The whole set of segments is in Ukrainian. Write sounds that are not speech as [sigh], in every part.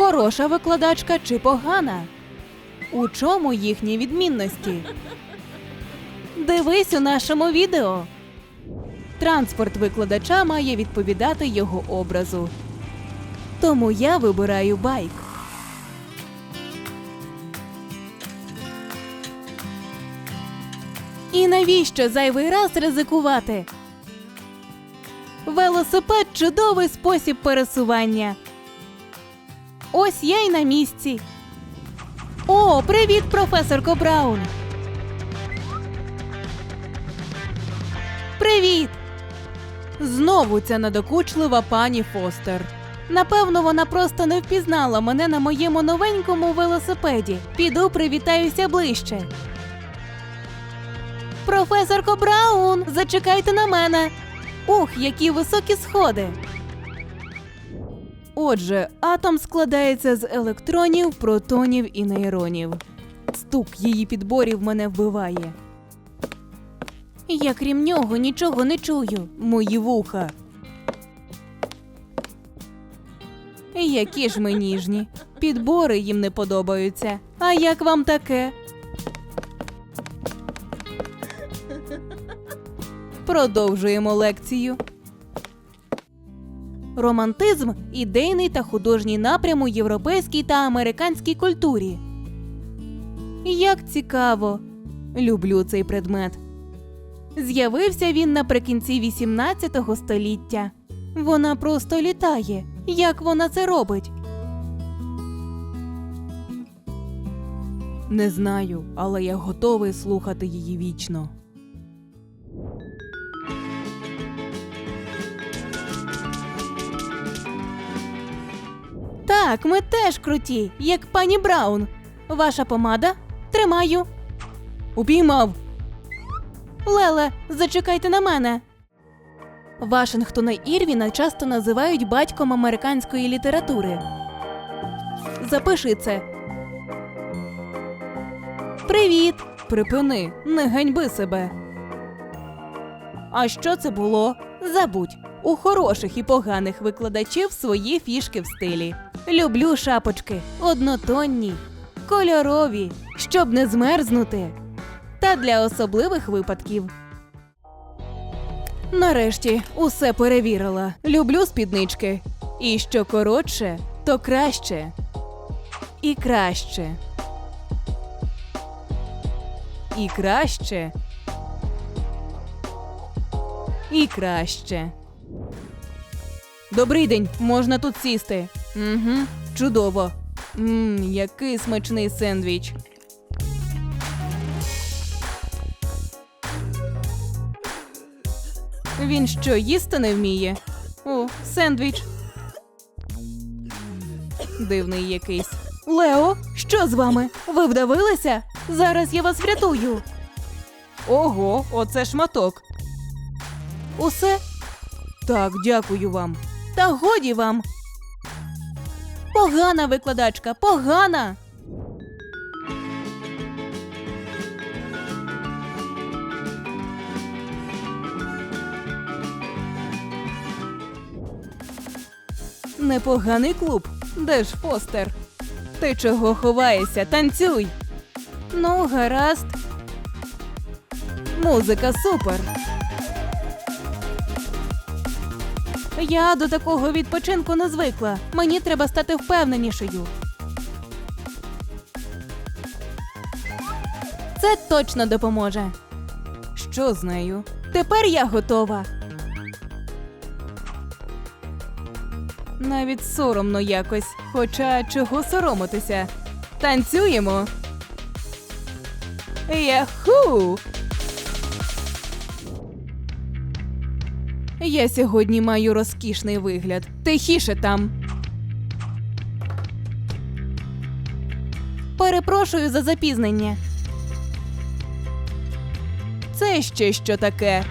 Хороша викладачка чи погана? У чому їхні відмінності? Дивись у нашому відео. Транспорт викладача має відповідати його образу. Тому я вибираю байк. І навіщо зайвий раз ризикувати? Велосипед чудовий спосіб пересування. Ось я й на місці. О, привіт, професорко Браун. Привіт. Знову ця надокучлива пані Фостер. Напевно, вона просто не впізнала мене на моєму новенькому велосипеді. Піду привітаюся ближче. Професорко Браун, зачекайте на мене. Ух, які високі сходи. Отже, атом складається з електронів, протонів і нейронів. Стук її підборів мене вбиває. Я крім нього нічого не чую. Мої вуха. Які ж ми ніжні. Підбори їм не подобаються. А як вам таке? Продовжуємо лекцію. Романтизм ідейний та художній напрям у європейській та американській культурі. Як цікаво. Люблю цей предмет. З'явився він наприкінці 18 століття. Вона просто літає. Як вона це робить? Не знаю, але я готовий слухати її вічно. Так, ми теж круті, як пані Браун. Ваша помада? Тримаю. Упіймав. Леле, зачекайте на мене. Вашингтона Ірвіна часто називають батьком американської літератури. Запиши це. Привіт. Припини, не ганьби себе. А що це було? Забудь. У хороших і поганих викладачів свої фішки в стилі. Люблю шапочки, однотонні, кольорові, щоб не змерзнути. Та для особливих випадків. Нарешті усе перевірила. Люблю спіднички. І що коротше, то краще. І краще. І краще. І краще. Добрий день, можна тут сісти. Угу, чудово. Мм, який смачний сендвіч. Він що, їсти не вміє? О, сендвіч. Дивний якийсь. Лео, що з вами? Ви вдавилися? Зараз я вас врятую. Ого, оце шматок. Усе? Так, дякую вам. Та годі вам. Погана викладачка, погана. Непоганий клуб. Де ж Фостер? Ти чого ховаєшся? Танцюй. Ну, гаразд. Музика супер. Я до такого відпочинку не звикла. Мені треба стати впевненішою. Це точно допоможе. Що з нею? Тепер я готова. Навіть соромно якось. Хоча чого соромитися? Танцюємо. Яху! Я сьогодні маю розкішний вигляд. Тихіше там. Перепрошую за запізнення. Це ще що таке?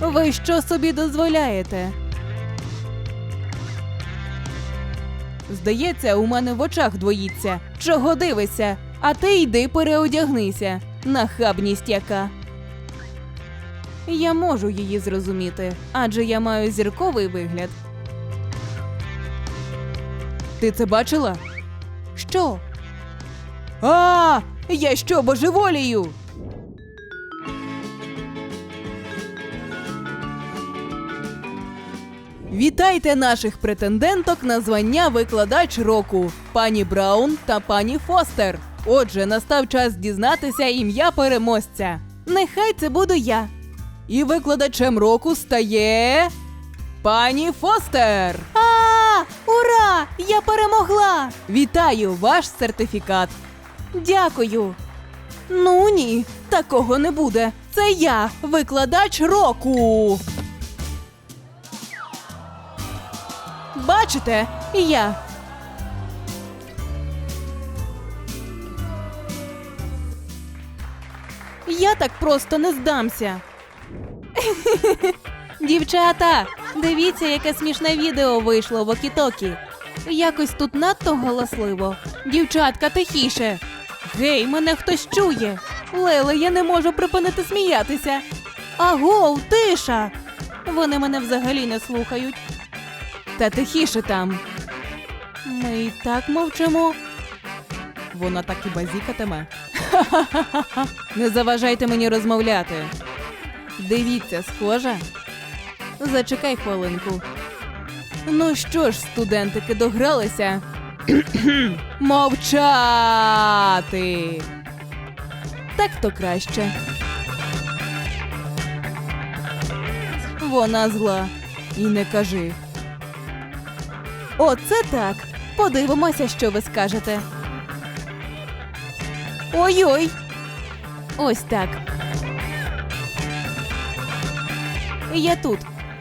Ви що собі дозволяєте? Здається, у мене в очах двоїться. Чого дивишся? А ти йди переодягнися. Нахабність яка. Я можу її зрозуміти, адже я маю зірковий вигляд. Ти це бачила? Що? А, я що, божеволію? Вітайте наших претенденток на звання викладач року пані Браун та пані Фостер. Отже, настав час дізнатися ім'я переможця. Нехай це буду я. І викладачем року стає пані Фостер. А, ура! Я перемогла! Вітаю ваш сертифікат. Дякую. Ну ні, такого не буде. Це я, викладач року. Бачите, я. Я так просто не здамся. Дівчата, дивіться, яке смішне відео вийшло в Окітокі. Якось тут надто галасливо. Дівчатка, тихіше. Гей, мене хтось чує. Леле, я не можу припинити сміятися. Агов, тиша. Вони мене взагалі не слухають. Та тихіше там. Ми і так мовчимо. Вона так і базікатиме. Ха-ха-ха-ха. [laughs] Не заважайте мені розмовляти. Дивіться, схожа. Зачекай хвилинку. Ну що ж, студентики, догралися? [coughs] Мовчати. Так то краще. Вона зла. І не кажи. Оце так. Подивимося, що ви скажете. Ой-ой. Ось так. Я тут.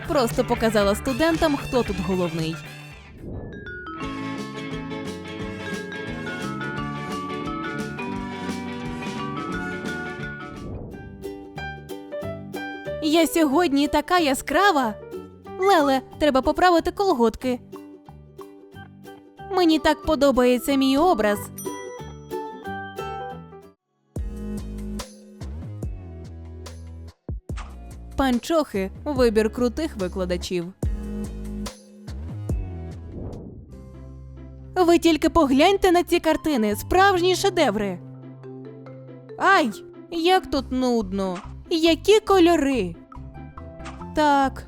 Просто показала студентам, хто тут головний. Я сьогодні така яскрава. Леле, треба поправити колготки. Мені так подобається мій образ. Панчохи вибір крутих викладачів. Ви тільки погляньте на ці картини, справжні шедеври. Ай, як тут нудно. Які кольори. Так.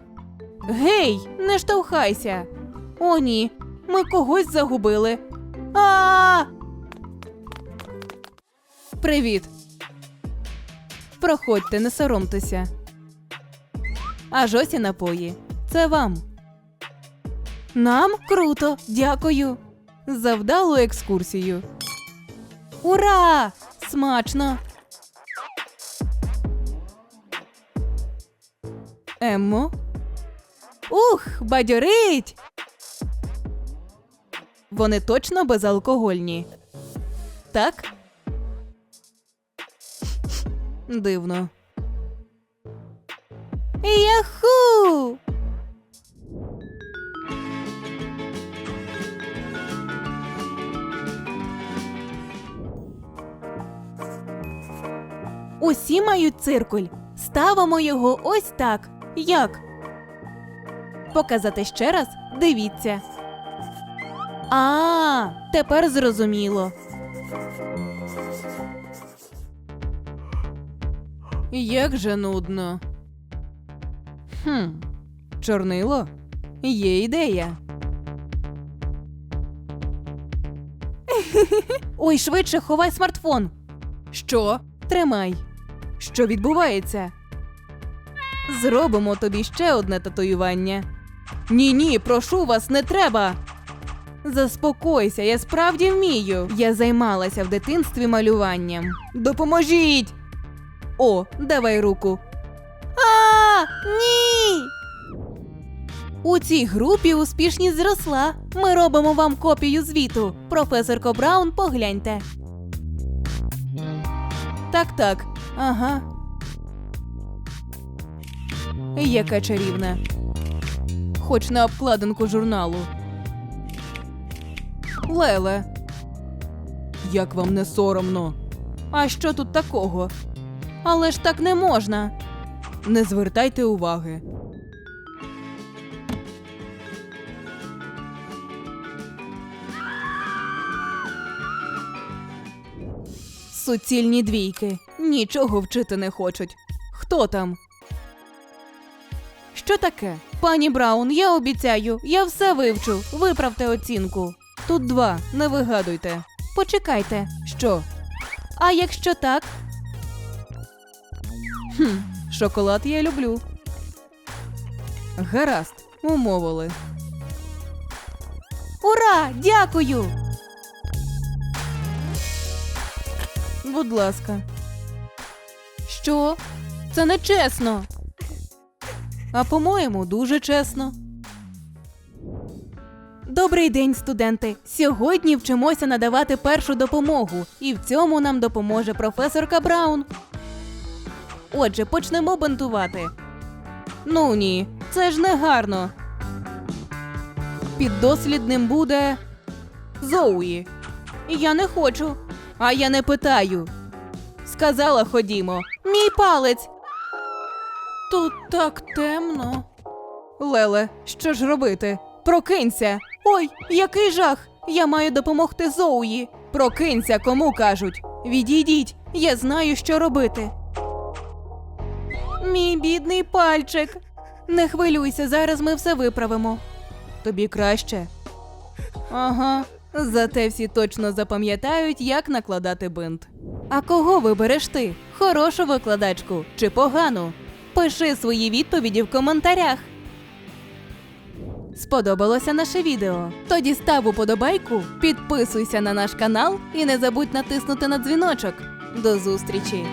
Гей, не штовхайся. О, ні, ми когось загубили. А! Привіт. Проходьте, не соромтеся. Аж ось напої. Це вам. Нам круто, дякую. За вдалу екскурсію. Ура! Смачно! Еммо? Ух, бадьорить! Вони точно безалкогольні. Так? Дивно. Яху! Усі мають циркуль. Ставимо його ось так. Як? Показати ще раз? Дивіться. А, тепер зрозуміло. Як же нудно. Хм, чорнило? Є ідея. [laughs] Ой, швидше ховай смартфон. Що? Тримай. Що відбувається? Зробимо тобі ще одне татуювання. Ні, ні, прошу вас, не треба. Заспокойся, я справді вмію. Я займалася в дитинстві малюванням. Допоможіть! О, давай руку. А, ні. У цій групі успішність зросла. Ми робимо вам копію звіту. Професорко Браун, погляньте. Так, так. Ага. Яка чарівна. Хоч на обкладинку журналу. Леле. Як вам не соромно? А що тут такого? Але ж так не можна. Не звертайте уваги. Суцільні двійки. Нічого вчити не хочуть. Хто там? Що таке? Пані Браун, я обіцяю, я все вивчу. Виправте оцінку. Тут два, не вигадуйте. Почекайте. Що? А якщо так? Хм, шоколад я люблю. Гаразд, умовили. Ура! Дякую! Будь ласка. Що? Це не чесно. А по-моєму, дуже чесно. Добрий день, студенти! Сьогодні вчимося надавати першу допомогу, і в цьому нам допоможе професорка Браун. Отже, почнемо бинтувати. Ну ні, це ж не гарно. Піддослідним буде Зоуї. Я не хочу. А я не питаю. Сказала, ходімо. Мій палець. Тут так темно. Леле, що ж робити? Прокинься. Ой, який жах! Я маю допомогти Зоуї. Прокинься, кому кажуть. Відійдіть, я знаю, що робити. Мій бідний пальчик. Не хвилюйся, зараз ми все виправимо. Тобі краще. Ага. Зате всі точно запам'ятають, як накладати бинт. А кого вибереш ти? Хорошу викладачку чи погану? Пиши свої відповіді в коментарях. Сподобалося наше відео? Тоді став уподобайку, підписуйся на наш канал і не забудь натиснути на дзвіночок. До зустрічі!